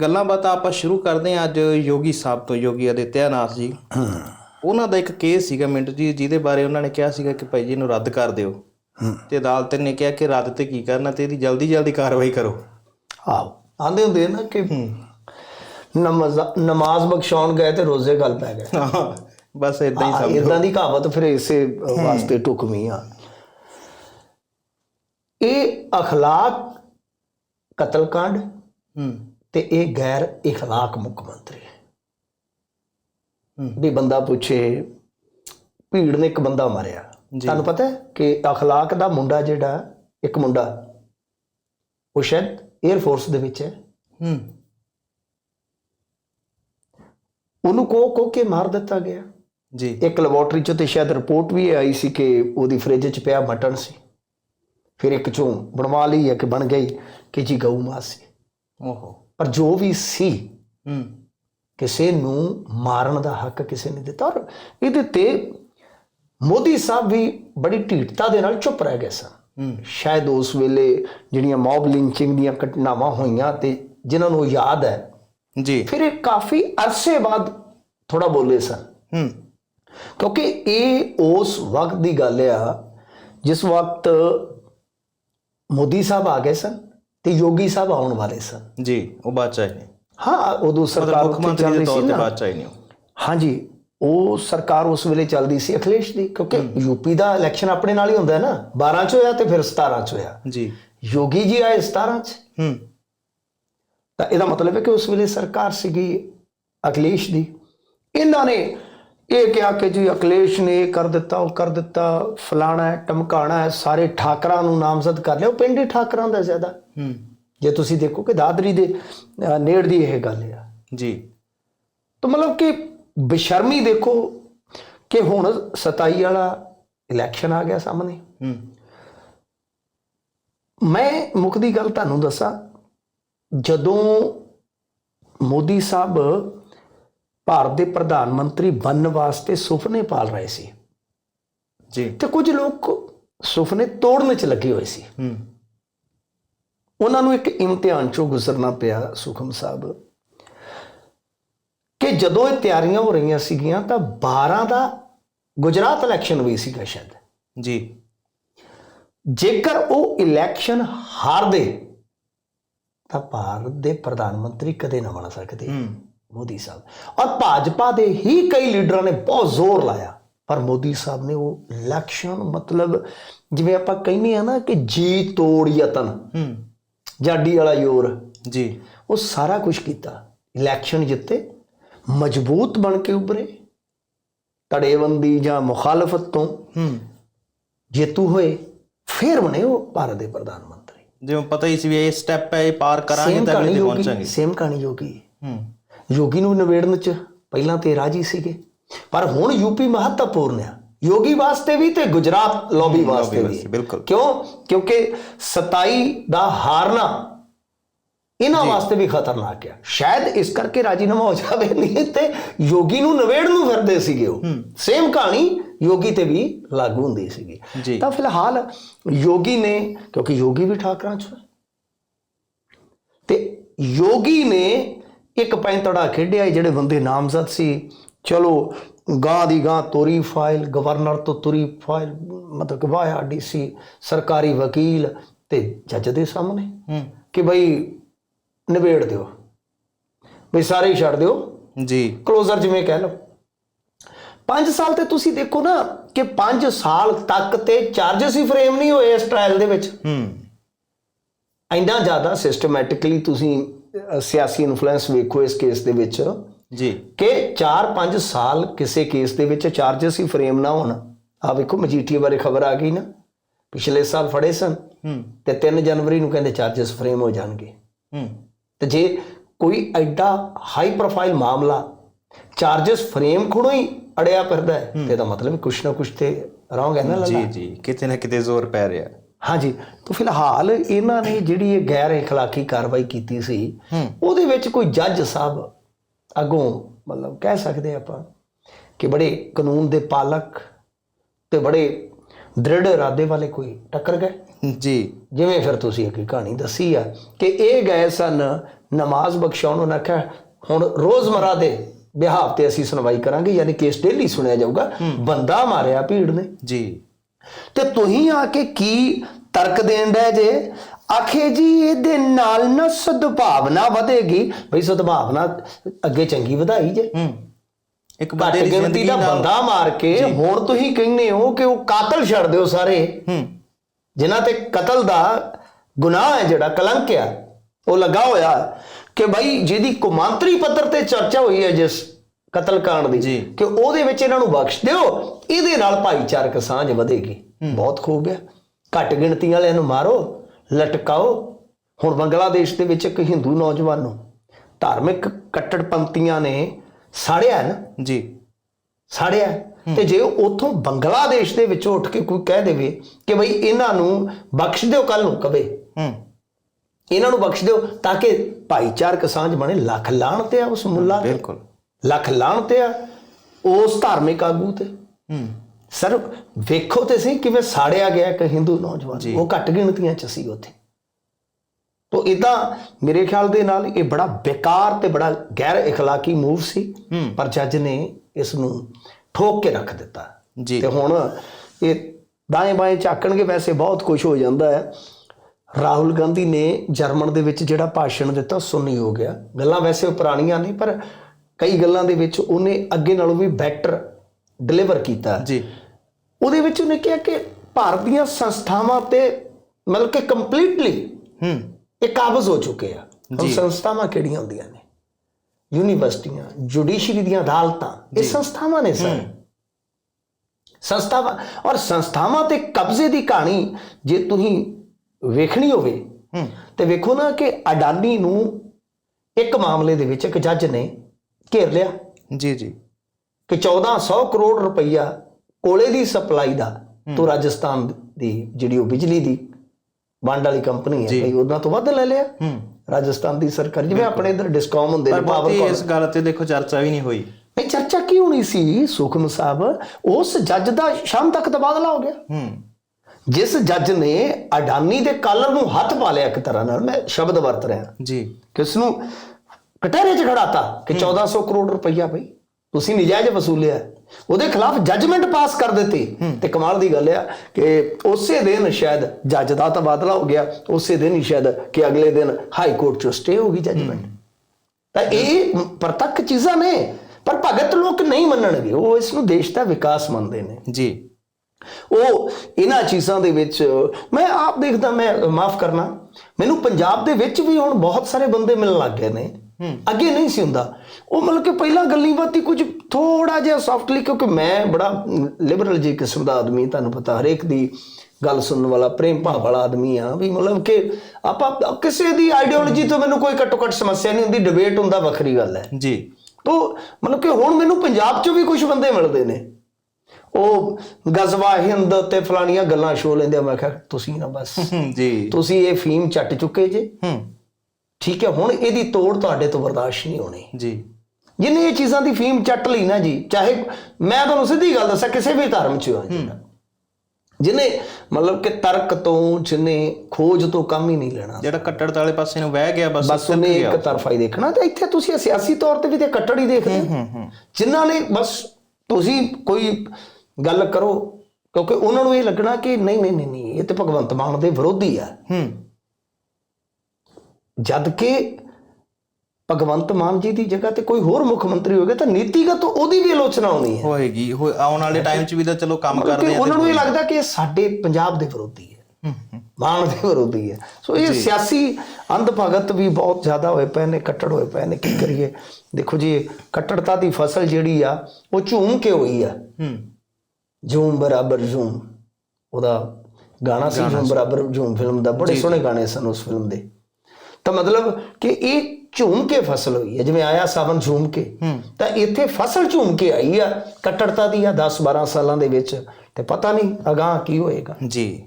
ਗੱਲਾਂ ਬਾਤਾਂ ਆਪਾਂ ਸ਼ੁਰੂ ਕਰਦੇ ਹਾਂ ਅੱਜ ਯੋਗੀ ਸਾਹਿਬ ਤੋਂ ਯੋਗੀ ਅਦਿੱਤਿਆਨਾਥ ਜੀ। ਉਹਨਾਂ ਦਾ ਇੱਕ ਕੇਸ ਸੀਗਾ ਮਿੰਟ ਜੀ ਜਿਹਦੇ ਬਾਰੇ ਉਹਨਾਂ ਨੇ ਕਿਹਾ ਸੀਗਾ ਕਿ ਭਾਈ ਜੀ ਇਹਨੂੰ ਰੱਦ ਕਰ ਦਿਓ। ਤੇ ਅਦਾਲਤ ਨੇ ਕਿਹਾ ਕਿ ਰੱਦ ਤੇ ਕੀ ਕਰਨਾ ਤੇ ਇਹਦੀ ਜਲਦੀ ਜਲਦੀ ਕਾਰਵਾਈ ਕਰੋ। ਆਓ ਆਂਦੇ ਹੁੰਦੇ ਨਾ ਕਿ ਨਮਾਜ਼ ਬਖਸ਼ਾਉਣ ਗਏ ਤੇ ਰੋਜ਼ੇ ਗੱਲ ਪੈ ਗਏ। ਬਸ ਇਦਾਂ ਹੀ ਸਮਝੋ। ਇਦਾਂ ਦੀ ਕਹਾਵਤ ਫਿਰ ਇਸੇ ਵਾਸਤੇ ਟੁਕਮੀ ਆ। ਇਹ اخلاق ਕਤਲकांड ਤੇ ਇਹ ਗੈਰ اخلاق ਮੁੱਖ ਮੰਤਰੀ ਹੈ। ਵੀ ਬੰਦਾ ਪੁੱਛੇ ਭੀੜ ਨੇ ਇੱਕ ਬੰਦਾ ਮਾਰਿਆ। ਤੁਹਾਨੂੰ ਪਤਾ ਹੈ ਕਿ اخلاق ਦਾ ਮੁੰਡਾ ਜਿਹੜਾ ਇੱਕ ਮੁੰਡਾ ਉਹ ਸ਼ਾਇਦ 에ਅਰ ਫੋਰਸ ਦੇ ਵਿੱਚ ਹੈ। ਹੂੰ। ਉਹਨੂੰ ਕੋ ਕੋ ਕੇ ਮਾਰ ਦਿੱਤਾ ਗਿਆ। ਜੀ। ਇੱਕ ਲੈਬੋਰਟਰੀ ਚੋਂ ਤੇ ਸ਼ਾਇਦ ਰਿਪੋਰਟ ਵੀ ਆਈ ਸੀ ਕਿ ਉਹਦੀ ਫ੍ਰਿਜ 'ਚ ਪਿਆ ਮਟਨ ਸੀ। ਫਿਰ ਇੱਕ ਚੋਂ ਬਣਵਾ ਲਈ ਹੈ ਕਿ ਬਣ ਗਈ ਕਿ ਜੀ ਗਊ ਮਾਸ ਸੀ। ਓਹੋ। ਪਰ ਜੋ ਵੀ ਸੀ ਹੂੰ। ਕਿਸੇ ਨੂੰ ਮਾਰਨ ਦਾ ਹੱਕ ਕਿਸੇ ਨੇ ਦਿੱਤਾ ਔਰ ਇਹਦੇ ਤੇ ਮੋਦੀ ਸਾਹਿਬ ਵੀ ਬੜੀ ਢੀਠਤਾ ਦੇ ਨਾਲ ਚੁੱਪ ਰਹਿ ਗਏ ਸਨ। ਸ਼ਾਇਦ ਉਸ ਵੇਲੇ ਜਿਹੜੀਆਂ ਮੌਬ ਲਿੰਚਿੰਗ ਦੀਆਂ ਘਟਨਾਵਾਂ ਹੋਈਆਂ ਤੇ ਜਿਨ੍ਹਾਂ ਨੂੰ ਯਾਦ ਹੈ ਜੀ। ਫਿਰ ਇਹ ਕਾਫੀ ਅਰਸੇ ਬਾਅਦ ਥੋੜਾ ਬੋਲੇ ਸਨ। ਹੂੰ। ਕਿਉਂਕਿ ਇਹ ਉਸ ਵਕਤ ਦੀ ਗੱਲ ਆ ਜਿਸ ਵਕਤ ਮੋਦੀ ਸਾਹਿਬ ਆ ਗਏ ਸਨ ਤੇ ਯੋਗੀ ਸਾਹਿਬ ਆਉਣ ਵਾਲੇ ਸਨ। ਜੀ ਉਹ ਆਏ ਨੇ। ਹਾਂ ਉਦੋਂ ਸਰਕਾਰ ਮੁੱਖ ਮੰਤਰੀ ਦੇ ਤੌਰ ਤੇ ਆਏ ਨੇ ਉਹ। ਹਾਂਜੀ ਉਹ ਸਰਕਾਰ ਉਸ ਵੇਲੇ ਚੱਲਦੀ ਸੀ ਅਖਿਲੇਸ਼ ਦੀ ਕਿਉਂਕਿ ਯੂਪੀ ਦਾ ਇਲੈਕਸ਼ਨ ਆਪਣੇ ਨਾਲ ਹੀ ਹੁੰਦਾ ਹੈ ਨਾ। 12 ਚ ਹੋਇਆ ਤੇ ਫਿਰ 17 ਚ ਹੋਇਆ। ਜੀ। ਯੋਗੀ ਜੀ ਆਏ 17 ਚ। ਹੂੰ। ਤਾਂ ਇਹਦਾ ਮਤਲਬ ਹੈ ਕਿ ਉਸ ਵੇਲੇ ਸਰਕਾਰ ਸੀਗੀ ਅਖਿਲੇਸ਼ ਦੀ। ਇਹਨਾਂ ਨੇ ਇਹ ਕਿਹਾ ਕਿ ਜੀ ਅਖਿਲੇਸ਼ ਨੇ ਇਹ ਕਰ ਦਿੱਤਾ ਉਹ ਕਰ ਦਿੱਤਾ ਫਲਾਣਾ ਹੈ ਟਮਕਾਣਾ ਹੈ ਸਾਰੇ ਠਾਕਰਾਂ ਨੂੰ ਨਾਮਜ਼ਦ ਕਰ ਲਿਆ ਉਹ ਪਿੰਡ ਹੀ ਠਾਕਰਾਂ ਦਾ ਜ਼ਿਆਦਾ। ਹੂੰ। ਜੇ ਤੁਸੀਂ ਦੇਖੋ ਕਿ ਦਾਦਰੀ ਦੇ ਨੇੜ ਦੀ ਇਹ ਗੱਲ ਆ। ਜੀ। ਤਾਂ ਮਤਲਬ ਕਿ ਬੇਸ਼ਰਮੀ ਦੇਖੋ ਕਿ ਹੁਣ 27 ਵਾਲਾ ਇਲੈਕਸ਼ਨ ਆ ਗਿਆ ਸਾਹਮਣੇ। ਹੂੰ। ਮੈਂ ਮੁੱਖ ਦੀ ਗੱਲ ਤੁਹਾਨੂੰ ਦੱਸਾਂ ਜਦੋਂ ਮੋਦੀ ਸਾਹਿਬ ਭਾਰਤ ਦੇ ਪ੍ਰਧਾਨ ਮੰਤਰੀ ਬਣਨ ਵਾਸਤੇ ਸੁਪਨੇ ਪਾਲ ਰਹੇ ਸੀ। ਜੀ। ਤੇ ਕੁਝ ਲੋਕ ਸੁਪਨੇ ਤੋੜਨ 'ਚ ਲੱਗੇ ਹੋਏ ਸੀ। ਹੂੰ। ਉਹਨਾਂ ਨੂੰ ਇੱਕ ਇਮਤਿਹਾਨ 'ਚੋਂ ਗੁਜ਼ਰਨਾ ਪਿਆ ਸੁਖਮ ਸਾਹਿਬ ਕਿ ਜਦੋਂ ਇਹ ਤਿਆਰੀਆਂ ਹੋ ਰਹੀਆਂ ਸੀਗੀਆਂ ਤਾਂ 12 ਦਾ ਗੁਜਰਾਤ ਇਲੈਕਸ਼ਨ ਵੀ ਸੀਗਾ ਸ਼ਾਇਦ। ਜੀ। ਜੇਕਰ ਉਹ ਇਲੈਕਸ਼ਨ ਹਾਰਦੇ ਤਾਂ ਭਾਰਤ ਦੇ ਪ੍ਰਧਾਨ ਮੰਤਰੀ ਕਦੇ ਨਾ ਬਣ ਸਕਦੇ। ਹੂੰ। ਮੋਦੀ ਸਾਹਿਬ। ਔਰ ਭਾਜਪਾ ਦੇ ਹੀ ਕਈ ਲੀਡਰਾਂ ਨੇ ਬਹੁਤ ਜ਼ੋਰ ਲਾਇਆ। ਪਰ ਮੋਦੀ ਸਾਹਿਬ ਨੇ ਉਹ ਇਲੈਕਸ਼ਨ ਮਤਲਬ ਜਿਵੇਂ ਆਪਾਂ ਕਹਿੰਦੇ ਆ ਨਾ ਕਿ ਜੀ ਤੋੜ ਯਤਨ ਹੂੰ। ਜਾਡੀ ਵਾਲਾ ਜ਼ੋਰ ਜੀ। ਉਹ ਸਾਰਾ ਕੁਝ ਕੀਤਾ। ਇਲੈਕਸ਼ਨ ਜਿੱਤੇ ਮਜ਼ਬੂਤ ਬਣ ਕੇ ਉੱਭਰੇ। ਧੜੇਬੰਦੀ ਜਾਂ ਮੁਖਾਲਫਤ ਤੋਂ ਹੂੰ। ਜੇਤੂ ਹੋਏ ਫਿਰ ਬਣੇ ਉਹ ਭਾਰਤ ਦੇ ਪ੍ਰਧਾਨ ਮੰਤਰੀ। ਜਿਵੇਂ ਪਤਾ ਹੀ ਸੀ ਵੀ ਇਹ ਸਟੈਪ ਹੈ ਇਹ ਪਾਰ ਕਰਾਂਗੇ ਤਾਂ ਅਗਲੇ ਤੇ ਪਹੁੰਚਾਂਗੇ। ਸੇਮ ਕਹਾਣੀ ਯੋਗੀ ਹੂੰ। ਯੋਗੀ ਨੂੰ ਨਿਬੇੜਨ ਚ ਪਹਿਲਾਂ ਤੇ ਰਾਜੀ ਸੀਗੇ। ਪਰ ਹੁਣ ਯੂਪੀ ਮਹੱਤਵਪੂਰਨ ਆ। ਯੋਗੀ ਵਾਸਤੇ ਵੀ ਤੇ ਗੁਜਰਾਤ ਲੌਬੀ ਵਾਸਤੇ ਵੀ। ਬਿਲਕੁਲ। ਕਿਉਂ? ਕਿਉਂਕਿ 27 ਦਾ ਹਾਰਨਾ ਇਹਨਾਂ ਵਾਸਤੇ ਵੀ ਖਤਰਨਾਕ ਆ। ਸ਼ਾਇਦ ਇਸ ਕਰਕੇ ਰਾਜੀਨਾਮਾ ਹੋ ਜਾਵੇ ਨਹੀਂ ਤੇ ਯੋਗੀ ਨੂੰ ਨਿਬੇੜਨ ਨੂੰ ਫਿਰਦੇ ਸੀਗੇ ਉਹ। ਸੇਮ ਕਹਾਣੀ ਯੋਗੀ ਤੇ ਵੀ ਲਾਗੂ ਹੁੰਦੀ ਸੀਗੀ। ਤਾਂ ਫਿਲਹਾਲ ਯੋਗੀ ਨੇ ਕਿਉਂਕਿ ਯੋਗੀ ਵੀ ਠਾਕਰਾਂ ਚ ਤੇ ਯੋਗੀ ਨੇ ਇੱਕ ਪੈਂਤੜਾ ਖੇਡਿਆ ਜਿਹੜੇ ਬੰਦੇ ਨਾਮਜ਼ਦ ਸੀ। ਚਲੋ ਗਾਂ ਦੀ ਗਾਂ ਤੋਰੀ ਫਾਈਲ ਗਵਰਨਰ ਤੋਂ ਤੁਰੀ ਫਾਈਲ ਮਤਲਬ ਕਿ ਵਾਇਆ ਡੀਸੀ ਸਰਕਾਰੀ ਵਕੀਲ ਤੇ ਜੱਜ ਦੇ ਸਾਹਮਣੇ। ਕਿ ਬਈ ਨਿਬੇੜ ਦਿਓ। ਬਈ ਸਾਰੇ ਹੀ ਛੱਡ ਦਿਓ। ਜੀ। ਕਲੋਜ਼ਰ ਜਿਵੇਂ ਕਹਿ ਲਓ। 5 ਸਾਲ ਤੇ ਤੁਸੀਂ ਦੇਖੋ ਨਾ ਕਿ 5 ਸਾਲ ਤੱਕ ਤੇ ਚਾਰजेस ਹੀ ਫਰੇਮ ਨਹੀਂ ਹੋਏ ਇਸ ਟ੍ਰਾਇਲ ਦੇ ਵਿੱਚ। ਹੂੰ। ਇੰਨਾ ਜ਼ਿਆਦਾ ਸਿਸਟਮੈਟਿਕਲੀ ਤੁਸੀਂ ਸਿਆਸੀ ਇਨਫਲੂਐਂਸ ਵੇਖੋ ਇਸ ਕੇਸ ਦੇ ਵਿੱਚ ਜੀ। ਕਿ 4-5 ਸਾਲ ਕਿਸੇ ਕੇਸ ਦੇ ਵਿੱਚ ਚਾਰਜਸ ਹੀ ਫਰੇਮ ਨਾ ਹੋਣ। ਆ ਵੇਖੋ ਮਜੀਠੀਏ ਬਾਰੇ ਖਬਰ ਆ ਗਈ ਨਾ। ਪਿਛਲੇ ਸਾਲ ਫੜੇ ਸਨ। ਤੇ 3 ਜਨਵਰੀ ਨੂੰ ਕਹਿੰਦੇ ਚਾਰਜਸ ਫਰੇਮ ਹੋ ਜਾਣਗੇ। ਤੇ ਜੇ ਕੋਈ ਐਡਾ ਹਾਈ ਪ੍ਰੋਫਾਈਲ ਮਾਮਲਾ ਚਾਰਜਸ ਫਰੇਮ ਖੁਣੋ ਹੀ ਅੜਿਆ ਫਿਰਦਾ ਤੇ ਦਾ ਮਤਲਬ ਕੁਛ ਨਾ ਕੁਛ ਤੇ ਰੌਂਗ ਹੈ ਨਾ ਲੱਗਦਾ ਜੀ ਜੀ। ਕਿਤੇ ਨਾ ਕਿਤੇ ਜ਼ੋਰ ਪੈ ਰਿਹਾ। ਹਾਂਜੀ। ਤਾਂ ਫਿਲਹਾਲ ਇਹਨਾਂ ਨੇ ਜਿਹੜੀ ਇਹ ਗੈਰ ਇਖਲਾਕੀ ਕਾਰਵਾਈ ਕੀਤੀ ਸੀ ਉਹਦੇ ਵਿੱਚ ਕੋਈ ਜੱਜ ਸਾਹਿਬ ਅਗੋਂ ਮਤਲਬ ਕਹਿ ਸਕਦੇ ਆਪਾਂ ਕਿ ਬੜੇ ਕਾਨੂੰਨ ਦੇ ਪਾਲਕ ਤੇ ਬੜੇ ਦ੍ਰਿੜ ਇਰਾਦੇ ਵਾਲੇ ਕੋਈ ਟੱਕਰ ਗਏ? ਜੀ। ਜਿਵੇਂ ਫਿਰ ਤੁਸੀਂ ਇੱਕ ਕਹਾਣੀ ਦੱਸੀ ਆ ਕਿ ਇਹ ਗਏ ਸਨ ਨਮਾਜ਼ ਬਖਸ਼ਾਉਣ ਉਹਨਾਂ ਆਖਿਆ ਹੁਣ ਰੋਜ਼ਮਰਾ ਦੇ ਵਿਹਾਰ ਤੇ ਅਸੀਂ ਸੁਣਵਾਈ ਕਰਾਂਗੇ ਯਾਨੀ ਕੇਸ ਡੇਲੀ ਸੁਣਿਆ ਜਾਊਗਾ। ਬੰਦਾ ਮਾਰਿਆ ਭੀੜ ਨੇ। ਜੀ। ਤੇ ਤੁਸੀਂ ਆ ਕੇ ਕੀ ਤਰਕ ਦੇਣ ਡੈ ਜੇ? ਆਖੇ ਜੀ ਇਹਦੇ ਨਾਲ ਨਾ ਸਦਭਾਵਨਾ ਵਧੇਗੀ। ਭਈ ਸਦਭਾਵਨਾ ਅੱਗੇ ਚੰਗੀ ਵਧਾਈ ਜੇ। ਹੂੰ। ਇੱਕ ਬੰਦੇ ਦੀ ਜ਼ਿੰਦਗੀ ਦਾ ਬੰਦਾ ਮਾਰ ਕੇ ਹੁਣ ਤੁਸੀਂ ਕਹਿੰਦੇ ਹੋ ਕਿ ਉਹ ਕਾਤਲ ਛੱਡ ਦਿਓ ਸਾਰੇ। ਹੂੰ। ਜਿਨ੍ਹਾਂ ਤੇ ਕਤਲ ਦਾ ਗੁਨਾਹ ਹੈ ਜਿਹੜਾ ਕਲੰਕ ਆ ਉਹ ਲੱਗਾ ਹੋਇਆ ਹੈ ਕਿ ਭਾਈ ਜਿਹਦੀ ਕੁਮਾਂਤਰੀ ਪੱਤਰ ਤੇ ਚਰਚਾ ਹੋਈ ਹੈ ਜਿਸ ਕਤਲ ਕਾਂਡ ਦੀ। ਕਿ ਉਹਦੇ ਵਿੱਚ ਇਹਨਾਂ ਨੂੰ ਬਖਸ਼ ਦਿਓ ਇਹਦੇ ਨਾਲ ਭਾਈਚਾਰਕ ਸਾਂਝ ਵਧੇਗੀ। ਬਹੁਤ ਖੂਬ ਹੈ। ਘੱਟ ਗਿਣਤੀ ਵਾਲਿਆਂ ਨੂੰ ਮਾਰੋ ਲਟਕਾਓ। ਹੁਣ ਬੰਗਲਾਦੇਸ਼ ਦੇ ਵਿੱਚ ਇੱਕ ਹਿੰਦੂ ਨੌਜਵਾਨ ਨੂੰ ਧਾਰਮਿਕ ਕੱਟੜਪੰਥੀਆਂ ਨੇ ਸਾੜਿਆ ਨਾ? ਜੀ। ਸਾੜਿਆ। ਤੇ ਜੇ ਉਥੋਂ ਬੰਗਲਾਦੇਸ਼ ਦੇ ਵਿੱਚੋਂ ਉੱਠ ਕੇ ਕੋਈ ਕਹਿ ਦੇਵੇ ਕਿ ਭਈ ਇਹਨਾਂ ਨੂੰ ਬਖਸ਼ ਦਿਓ ਕੱਲ ਨੂੰ ਕਵੇ। ਹੂੰ। ਇਹਨਾਂ ਨੂੰ ਬਖਸ਼ ਦਿਓ ਤਾਂ ਕਿ ਭਾਈਚਾਰਕ ਸਾਂਝ ਬਣੇ। ਲੱਖ ਲਾਣ ਤੇ ਉਸ ਮੁੱਲਾ ਬਿਲਕੁਲ। ਲੱਖ ਲਾਹਣਤ ਆ ਉਸ ਧਾਰਮਿਕ ਆਗੂ ਤੇ। ਹੂੰ। ਸਰ ਵੇਖੋ ਤੇ ਸੀ ਕਿਵੇਂ ਸਾੜਿਆ ਗਿਆ ਇੱਕ ਹਿੰਦੂ ਨੌਜਵਾਨ। ਉਹ ਘੱਟ ਗਿਣਤੀਆਂ ਚ ਸੀ ਉੱਥੇ। ਤੋ ਇਦਾਂ ਮੇਰੇ ਖਿਆਲ ਦੇ ਨਾਲ ਇਹ ਬੜਾ ਬੇਕਾਰ ਤੇ ਬੜਾ ਗੈਰ اخਲਾਕੀ ਮੂਵ ਸੀ। ਪਰ ਜੱਜ ਨੇ ਇਸ ਨੂੰ ਠੋਕ ਕੇ ਰੱਖ ਦਿੱਤਾ। ਜੀ। ਤੇ ਹੁਣ ਇਹ ਦਾਏ ਬਾਏ ਝਾਕਣਗੇ ਵੈਸੇ ਬਹੁਤ ਕੁਝ ਹੋ ਜਾਂਦਾ ਹੈ। ਰਾਹੁਲ ਗਾਂਧੀ ਨੇ ਜਰਮਨ ਦੇ ਵਿੱਚ ਜਿਹੜਾ ਭਾਸ਼ਣ ਦਿੱਤਾ ਸੁਣੀ ਹੋ ਗਿਆ। ਗੱਲਾਂ ਵੈਸੇ ਪੁਰਾਣੀਆਂ ਨਹੀਂ ਪਰ ਕਈ ਗੱਲਾਂ ਦੇ ਵਿੱਚ ਉਹਨੇ ਅੱਗੇ ਨਾਲੋਂ ਵੀ ਬੈਟਰ ਡਿਲੀਵਰ ਕੀਤਾ। ਜੀ। ਉਹਦੇ ਵਿੱਚ ਉਹਨੇ ਕਿਹਾ ਕਿ ਭਾਰਤ ਦੀਆਂ ਸੰਸਥਾਵਾਂ ਤੇ ਮਤਲਬ ਕਿ ਕੰਪਲੀਟਲੀ ਹੂੰ। ਇਹ ਕਾਬਜ਼ ਹੋ ਚੁੱਕੇ ਆ। ਹੁਣ ਸੰਸਥਾਵਾਂ ਕਿਹੜੀਆਂ ਹੁੰਦੀਆਂ ਨੇ? ਯੂਨੀਵਰਸਿਟੀਆਂ ਜੁਡੀਸ਼ਰੀ ਦੀਆਂ ਅਦਾਲਤਾਂ ਇਹ ਸੰਸਥਾਵਾਂ ਨੇ ਸਰ। ਸੰਸਥਾਵਾਂ ਔਰ ਸੰਸਥਾਵਾਂ ਤੇ ਕਬਜ਼ੇ ਦੀ ਕਹਾਣੀ ਜੇ ਤੁਸੀਂ ਵੇਖਣੀ ਹੋਵੇ ਹੂੰ। ਤੇ ਵੇਖੋ ਨਾ ਕਿ ਅਡਾਨੀ ਨੂੰ ਇੱਕ ਮਾਮਲੇ ਦੇ ਵਿੱਚ ਇੱਕ ਜੱਜ ਨੇ ਘੇਰ ਲਿਆ ਜੀ ਜੀ। ਕਿ 1400 ਕਰੋੜ ਰੁਪਈਆ ਕੋਲੇ ਦੀ ਸਪਲਾਈ ਦਾ ਤੋਂ ਰਾਜਸਥਾਨ ਦੀ ਜਿਹੜੀ ਉਹ ਬਿਜਲੀ ਦੀ ਵੰਡ ਵਾਲੀ ਕੰਪਨੀ ਹੈ ਭਈ ਉਹਨਾਂ ਤੋਂ ਵੱਧ ਲੈ ਲਿਆ। ਹੂੰ। ਰਾਜਸਥਾਨ ਦੀ ਸਰਕਾਰ ਜਿਵੇਂ ਆਪਣੇ ਇਧਰ ਡਿਸਕਾਮ ਹੁੰਦੇ ਨੇ ਪਾਵਰ ਬਹੁਤੀ ਇਸ ਗੱਲ ਤੇ ਦੇਖੋ ਚਰਚਾ ਵੀ ਨਹੀਂ ਹੋਈ। ਨਹੀਂ ਚਰਚਾ ਕੀ ਹੋਣੀ ਸੀ? ਸੁਖਮ ਸਾਹਿਬ ਉਸ ਜੱਜ ਦਾ ਸ਼ਾਮ ਤੱਕ ਤਬਾਦਲਾ ਹੋ ਗਿਆ। ਹੂੰ। ਜਿਸ ਜੱਜ ਨੇ ਅਡਾਨੀ ਦੇ ਕਾਲਰ ਨੂੰ ਹੱਥ ਪਾ ਲਿਆ ਇੱਕ ਤਰ੍ਹਾਂ ਨਾਲ ਮੈਂ ਸ਼ਬਦ ਵਰਤ ਰਿਹਾ। ਜੀ। ਕਿਸ ਨੂੰ ਕਟਹਿਰੇ 'ਚ ਖੜਾਤਾ ਕਿ 1400 ਕਰੋੜ ਰੁਪਈਆ ਬਈ ਤੁਸੀਂ ਨਜਾਇਜ਼ ਵਸੂਲਿਆ ਉਹਦੇ ਖਿਲਾਫ ਜੱਜਮੈਂਟ ਪਾਸ ਕਰ ਦਿੱਤੀ। ਤੇ ਕਮਾਲ ਦੀ ਗੱਲ ਆ ਕਿ ਉਸੇ ਦਿਨ ਸ਼ਾਇਦ ਜੱਜ ਦਾ ਤਬਾਦਲਾ ਹੋ ਗਿਆ ਉਸੇ ਦਿਨ ਹੀ ਸ਼ਾਇਦ ਕਿ ਅਗਲੇ ਦਿਨ ਹਾਈ ਕੋਰਟ 'ਚ ਸਟੇ ਹੋ ਗਈ ਜੱਜਮੈਂਟ ਤਾਂ ਇਹ ਪ੍ਰਤੱਖ ਚੀਜ਼ਾਂ ਨੇ। ਪਰ ਭਗਤ ਲੋਕ ਨਹੀਂ ਮੰਨਣਗੇ। ਉਹ ਇਸ ਨੂੰ ਦੇਸ਼ ਦਾ ਵਿਕਾਸ ਮੰਨਦੇ ਨੇ। ਜੀ। ਉਹ ਇਹਨਾਂ ਚੀਜ਼ਾਂ ਦੇ ਵਿੱਚ ਮੈਂ ਆਪ ਦੇਖਦਾ ਮੈਂ ਮਾਫ ਕਰਨਾ। ਮੈਨੂੰ ਪੰਜਾਬ ਦੇ ਵਿੱਚ ਵੀ ਹੁਣ ਬਹੁਤ ਸਾਰੇ ਬੰਦੇ ਮਿਲਣ ਲੱਗ ਗਏ ਨੇ। ਅੱਗੇ ਨਹੀਂ ਸੀ ਹੁੰਦਾ। ਉਹ ਮਤਲਬ ਕਿ ਪਹਿਲਾਂ ਗੱਲੀ ਬਾਤੀ ਕੁਝ ਥੋੜਾ ਜਿਹਾ ਸੌਫਟਲੀ ਕਿਉਂਕਿ ਮੈਂ ਬੜਾ ਲਿਬਰਲ ਜੀ ਕਿਸਮ ਦਾ ਆਦਮੀ ਤੁਹਾਨੂੰ ਪਤਾ ਹਰੇਕ ਦੀ ਗੱਲ ਸੁਣਨ ਵਾਲਾ ਪ੍ਰੇਮ ਭਾਵ ਵਾਲਾ ਆਦਮੀ ਆ। ਵੀ ਮਤਲਬ ਕਿ ਆਪਾਂ ਕਿਸੇ ਦੀ ਆਈਡੀਓਲੋਜੀ ਤੋਂ ਮੈਨੂੰ ਕੋਈ ਘੱਟੋ ਘੱਟ ਸਮੱਸਿਆ ਨਹੀਂ ਹੁੰਦੀ ਡਿਬੇਟ ਹੁੰਦਾ ਵੱਖਰੀ ਗੱਲ ਹੈ। ਜੀ। ਤੋ ਮਤਲਬ ਕਿ ਹੁਣ ਮੈਨੂੰ ਪੰਜਾਬ 'ਚੋਂ ਵੀ ਕੁਝ ਬੰਦੇ ਮਿਲਦੇ ਨੇ। ਉਹ ਗਜ਼ਵਾ ਹਿੰਦ ਤੇ ਫਲਾਣੀਆਂ ਗੱਲਾਂ ਸ਼ੋ ਲੈਂਦੇ ਆ ਮੈਂ ਕਿਹਾ ਤੁਸੀਂ ਨਾ ਬਸ ਜੀ। ਤੁਸੀਂ ਇਹ ਫੀਮ ਚੱਟ ਚੁੱਕੇ ਜੇ। ਹੂੰ। ਠੀਕ ਹੈ ਹੁਣ ਇਹਦੀ ਤੋੜ ਤੁਹਾਡੇ ਤੋਂ ਬਰਦਾਸ਼ਤ ਨਹੀਂ ਹੋਣੀ। ਜੀ। ਜਿੰਨੇ ਇਹ ਚੀਜ਼ਾਂ ਦੀ ਫੀਮ ਚੱਟ ਲਈ ਨਾ ਜੀ ਚਾਹੇ ਮੈਂ ਤੁਹਾਨੂੰ ਸਿੱਧੀ ਗੱਲ ਦੱਸਾਂ ਕਿਸੇ ਵੀ ਧਰਮ 'ਚ ਹੋ। ਜਿਹਨੇ ਮਤਲਬ ਕਿ ਤਰਕ ਤੋਂ ਜਿਹਨੇ ਖੋਜ ਤੋਂ ਕੰਮ ਹੀ ਨਹੀਂ ਲੈਣਾ। ਜਿਹੜਾ ਕੱਟੜ ਵਾਲੇ ਪਾਸੇ ਨੂੰ ਵਹਿ ਗਿਆ ਬਸ ਬਸ ਉਹਨੇ ਇੱਕ ਤਰਫਾ ਹੀ ਦੇਖਣਾ ਤੇ ਇੱਥੇ ਤੁਸੀਂ ਸਿਆਸੀ ਤੌਰ ਤੇ ਵੀ ਤੇ ਕੱਟੜ ਹੀ ਦੇਖਦੇ ਜਿਨ੍ਹਾਂ ਨੇ ਬਸ ਤੁਸੀਂ ਕੋਈ ਗੱਲ ਕਰੋ ਕਿਉਂਕਿ ਉਹਨਾਂ ਨੂੰ ਇਹ ਲੱਗਣਾ ਕਿ ਨਹੀਂ ਨਹੀਂ ਨਹੀਂ ਇਹ ਤੇ ਭਗਵੰਤ ਮਾਨ ਦੇ ਵਿਰੋਧੀ ਆ। ਹੂੰ। ਜਦ ਕਿ ਭਗਵੰਤ ਮਾਨ ਜੀ ਦੀ ਜਗ੍ਹਾ ਤੇ ਕੋਈ ਹੋਰ ਮੁੱਖ ਮੰਤਰੀ ਹੋਵੇ ਤਾਂ ਨੀਤੀਗਤ ਉਹਦੀ ਵੀ ਆਲੋਚਨਾ ਹੋਣੀ ਹੈ। ਹੋਏਗੀ ਆਉਣ ਵਾਲੇ ਟਾਈਮ 'ਚ ਵੀ ਤਾਂ ਚਲੋ ਕੰਮ ਕਰਦੇ ਆ ਉਹਨਾਂ ਨੂੰ ਇਹ ਲੱਗਦਾ ਕਿ ਇਹ ਸਾਡੇ ਪੰਜਾਬ ਦੇ ਵਿਰੋਧੀ ਹੈ। ਮਾਨ ਦੇ ਵਿਰੋਧੀ ਹੈ। ਸੋ ਇਹ ਸਿਆਸੀ ਅੰਧ ਭਗਤ ਵੀ ਬਹੁਤ ਜ਼ਿਆਦਾ ਹੋਏ ਪਏ ਨੇ ਕੱਟੜ ਹੋਏ ਪਏ ਨੇ। ਕੀ ਕਰੀਏ? ਦੇਖੋ ਜੀ ਕੱਟੜਤਾ ਦੀ ਫਸਲ ਜਿਹੜੀ ਆ ਉਹ ਝੂਮ ਕੇ ਹੋਈ ਆ? ਹੂੰ। ਝੂਮ ਬਰਾਬਰ ਝੂਮ। ਉਹਦਾ ਗਾਣਾ ਸੀ ਬਰਾਬਰ ਝੂਮ ਫਿਲਮ ਦਾ। ਬੜੇ ਸੋਹਣੇ ਗਾਣੇ ਸਨ ਉਸ ਫਿਲਮ ਦੇ। ਤਾਂ ਮਤਲਬ ਕਿ ਇਹ ਝੂਮ ਕੇ ਫਸਲ ਹੋਈ ਹੈ ਜਿਵੇਂ ਆਇਆ ਸਾਵਨ ਝੂਮ ਕੇ। ਤਾਂ ਇੱਥੇ ਫਸਲ ਝੂਮ ਕੇ ਆਈ ਆ ਕੱਟੜਤਾ ਦੀ ਆ 10 12 ਸਾਲਾਂ ਦੇ ਵਿੱਚ ਤੇ ਪਤਾ ਨਹੀਂ ਅਗਾਹ ਕੀ ਹੋਏਗਾ। ਜੀ।